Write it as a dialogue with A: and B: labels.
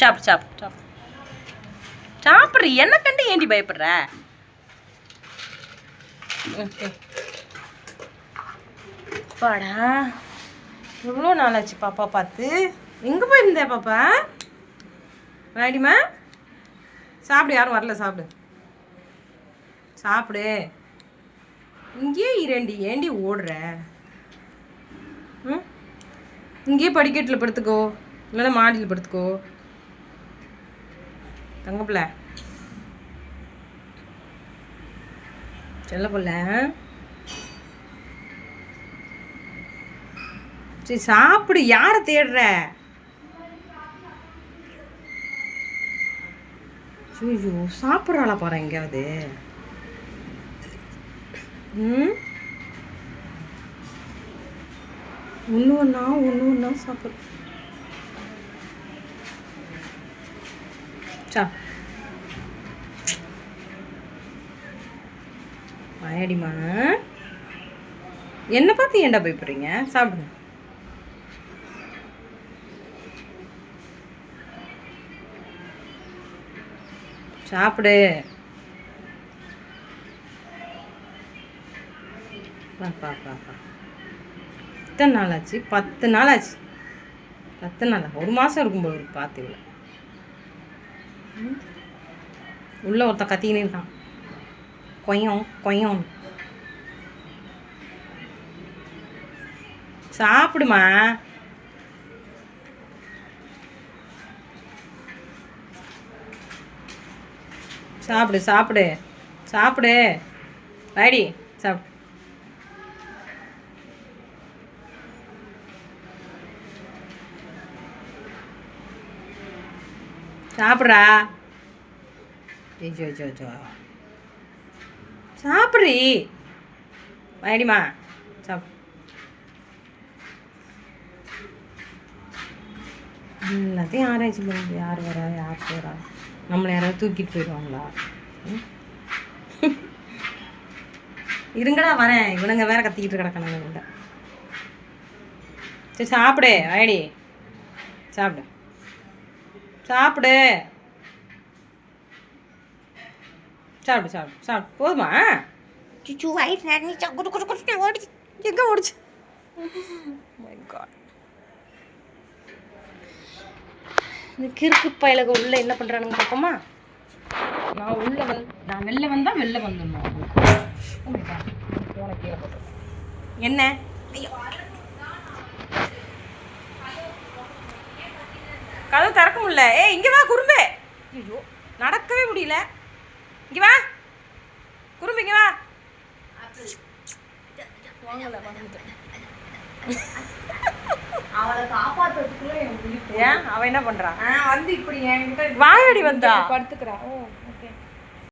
A: சாப்பிடு சாப்பிடு சாப்பிடு. சாப்பிட்ற என்ன கண்டு ஏண்டி பயப்படுற? பாடா எவ்வளோ நாளாச்சு பாப்பா பார்த்து? எங்கே போயிருந்த பாப்பா? வேடிமா சாப்பிடு யாரும் வரல சாப்பிடு. சாப்பிடு. இங்கேயே இரண்டி ஏண்டி ஓடுற? ம்? இங்கேயே படிக்கட்டில் படுத்துக்கோ இல்லைன்னா மாடியில் படுத்துக்கோ. தங்கப்பிள்ள செல்ல பிள்ள. சரி சாப்பிடு. யாரை தேடுற? ஐயோ சாப்பிட்றாளா பாரு எங்கேயாவது. ம்? ஒன்று ஒன்றா ஒன்று ஒன்றா சாப்பிட்றேன் சா. வாயாடிமா என்ன பார்த்து ஏன்டா போகிறீங்க சாப்பிடுங்க. சாப்பிடு. வா பா எத்தனை நாள் ஆச்சு? பத்து நாள் ஆச்சு. பத்து நாளா? ஒரு மாதம் இருக்கும்போது பார்த்து இவ்வளோ உள்ளே ஒருத்தன் கத்திக்கினே இருக்கான். கொயம் கொயம் சாப்பிடுமா? சாப்பிடு சாப்பிடு. சாப்பிடு. வாடி சாப்பிடு. சாப்பிட்றா? ஐயோ ஐயோ ஐயோ சாப்பிட்றி? வாடிமா சாப்பிடு எல்லாத்தையும் ஆராய்ச்சி பண்ணுது யார் வரா யார் போகிறா நம்மளை யாராவது தூக்கிட்டு போயிடுவாங்களா? இருங்கடா வரேன். இவனுங்க வேற கத்திக்கிட்டு கிடக்கணுங்க சரி சாப்பிடு. வாடி சாப்பிடு. சாப்பிடு. சாப்பிடு சாப்பிடு சாப்பிடு. போதுமா? சுச்சு வயிறு நிறைஞ்சா குடு குடு குடு ஓடிச்சு. எங்கே ஓடிச்சு? மை காட் இந்த கிறுக்கு பயலக உள்ள என்ன பண்ணுறானுங்க பார்ப்போமா நான் உள்ள வந்து நான் வெளில வந்தால் வெளில வந்துடணும். Oh என்ன? கதவு திறக்க முடியல. ஏய் இங்கே வா குறும்பே. ஐயோ நடக்கவே முடியல. இங்கே வா. குறும்பு இங்கே வா. ஏன்? அவன் என்ன பண்ணுறான்
B: ஆ, வந்து இப்படி என்கிட்ட
A: வாயடி வந்தா.
B: படுத்துக்கிறா. ஓ.